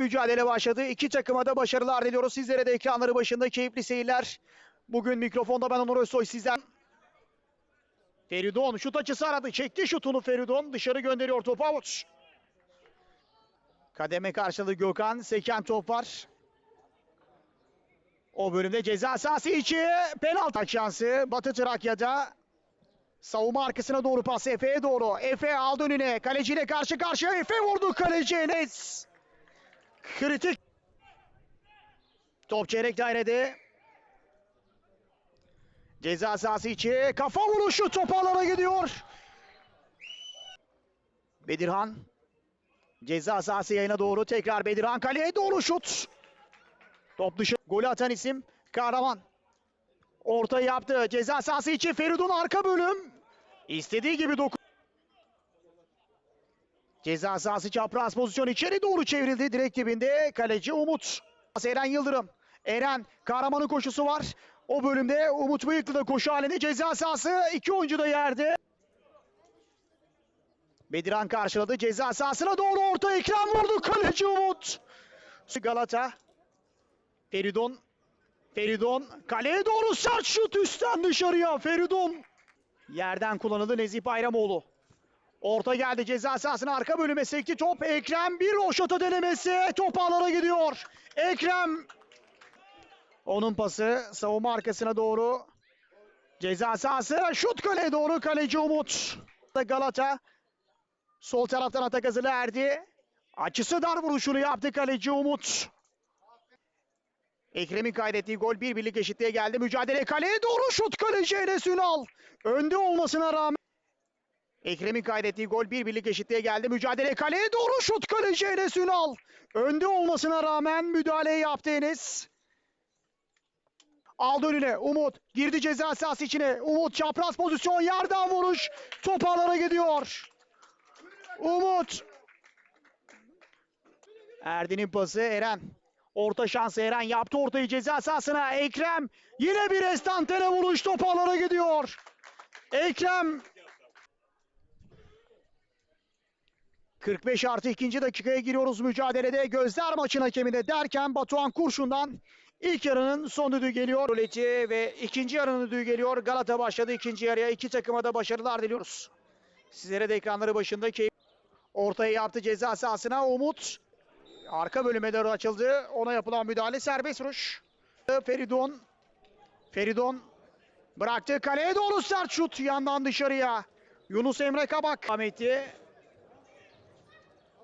mücadele başladı. İki takıma da başarılar diliyoruz. Sizlere de ekranları başında keyifli seyirler. Bugün mikrofonda ben Onur Özsoy sizden. Feridon şut açısı aradı. Çekti şutunu Feridon. Dışarı gönderiyor topu avuç. Kademe karşılığı Gökhan. Seken top var. O bölümde ceza sahası içi penaltı şansı. Batı Trakya'da savunma arkasına doğru pas Efe'ye doğru. Efe aldı önüne. Kaleciyle karşı karşıya. Efe vurdu kaleci Enes. Kritik. Top çeyrek dairede. Ceza sahası içi. Kafa vuruşu top alana gidiyor. Bedirhan. Ceza sahası yayına doğru. Tekrar Bedirhan kaleye doğru şut. Top dışı. Golü atan isim Kahraman. Orta yaptı. Ceza sahası için Feridun arka bölüm. İstediği gibi dokun. Ceza sahası çapraz pozisyon içeri doğru çevrildi. Direkt dibinde kaleci Umut. Eren Yıldırım. Eren Kahraman'ın koşusu var. O bölümde Umut Bıyıklı da koşu halinde ceza sahası. iki oyuncu da yerde. Bediran karşıladı. Ceza sahasına doğru orta ekran vurdu. Kaleci Umut. Galata. Feridon. Feridon kaleye doğru sert şut üstten dışarıya. Feridon. Yerden kullanıldı Nezih Bayramoğlu. Orta geldi ceza sahasına arka bölüme sekti top. Ekrem bir roşata denemesi. Top ağlara gidiyor. Ekrem. Onun pası savunma arkasına doğru. Ceza sahası şut kaleye doğru kaleci Umut. Galata. Sol taraftan atak hazırlı erdi. Açısı dar vuruşunu yaptı kaleci Umut. Ekrem'in kaydettiği gol bir birlik eşitliğe geldi. Mücadele kaleye doğru şut kaleci Enes Ünal. Önde olmasına rağmen. Ekrem'in kaydettiği gol bir birlik eşitliğe geldi. Mücadele kaleye doğru şut kaleci Enes Ünal. Önde olmasına rağmen müdahaleyi yaptı Enes. Aldı önüne Umut. Girdi ceza sahası içine. Umut çapraz pozisyon yerden vuruş. Top ağlara gidiyor. Umut. Erdin'in pası Eren. Orta şansı Eren yaptı ortayı ceza sahasına. Ekrem yine bir estantene vuruş top ağlara gidiyor. Ekrem 45 artı ikinci dakikaya giriyoruz mücadelede. Gözler maçın hakeminde derken Batuhan Kurşun'dan ilk yarının son düdüğü geliyor. Roleti ve ikinci yarının düdüğü geliyor. Galata başladı ikinci yarıya. iki takıma da başarılar diliyoruz. Sizlere de ekranları başında keyif. Ortaya yaptı ceza sahasına Umut. Arka bölüme doğru açıldı. Ona yapılan müdahale serbest vuruş. Feridon. Feridon bıraktı kaleye doğru sert şut yandan dışarıya. Yunus Emre Kabak. Ahmet'i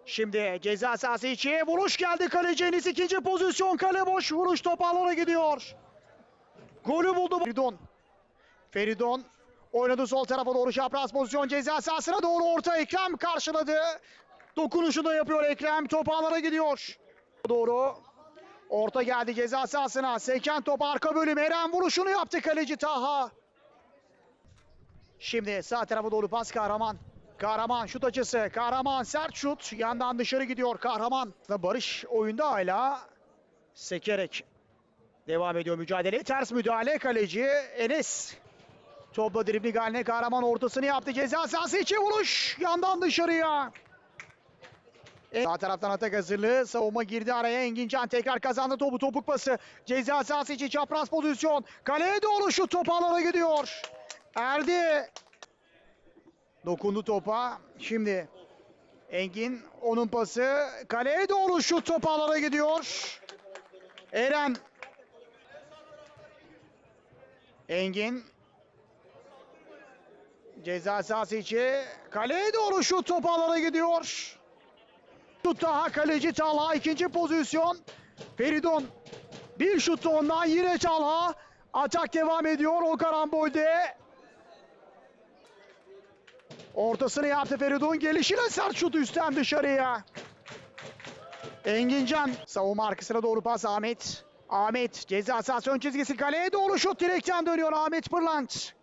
Şimdi ceza sahası içi vuruş geldi kaleci Enis ikinci pozisyon kale boş vuruş top alana gidiyor. Golü buldu Feridon. Feridon oynadı sol tarafa doğru çapraz pozisyon ceza sahasına doğru orta Ekrem karşıladı. Dokunuşu da yapıyor Ekrem top alana gidiyor. Doğru. Orta geldi ceza sahasına. Seken top arka bölüm. Eren vuruşunu yaptı kaleci Taha. Şimdi sağ tarafa doğru pas Kahraman. Kahraman şut açısı. Kahraman sert şut. Yandan dışarı gidiyor Kahraman. Barış oyunda hala sekerek devam ediyor mücadele. Ters müdahale kaleci Enes. Topla dribling haline Kahraman ortasını yaptı. Ceza sahası içi vuruş. Yandan dışarıya. Sağ taraftan atak hazırlığı. Savunma girdi araya. Engincan tekrar kazandı topu. Topuk pası. Ceza sahası içi çapraz pozisyon. Kaleye doğru şut top alana gidiyor. Erdi. Dokundu topa. Şimdi Engin onun pası. Kaleye doğru şut top alana gidiyor. Eren. Engin. Ceza sahası içi. Kaleye doğru şut top alana gidiyor. Şut daha kaleci Talha ikinci pozisyon. Feridon bir şut ondan yine Talha. Atak devam ediyor o karambolde. Ortasını yaptı Feridun. Gelişine sert şut üstten dışarıya. Engincan savunma arkasına doğru pas Ahmet. Ahmet ceza sahası ön çizgisi kaleye doğru şut direkten dönüyor Ahmet Pırlanç.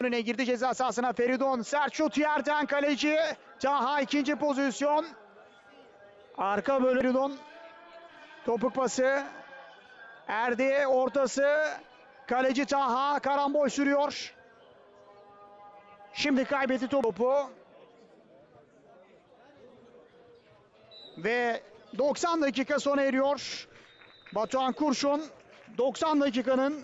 Önüne girdi ceza sahasına Feridun. Sert şut yerden kaleci. Taha ikinci pozisyon. Arka bölüm Feridun. Topuk pası. Erdi ortası. Kaleci Taha karambol sürüyor. Şimdi kaybetti topu. Ve 90 dakika sona eriyor. Batuhan Kurşun 90 dakikanın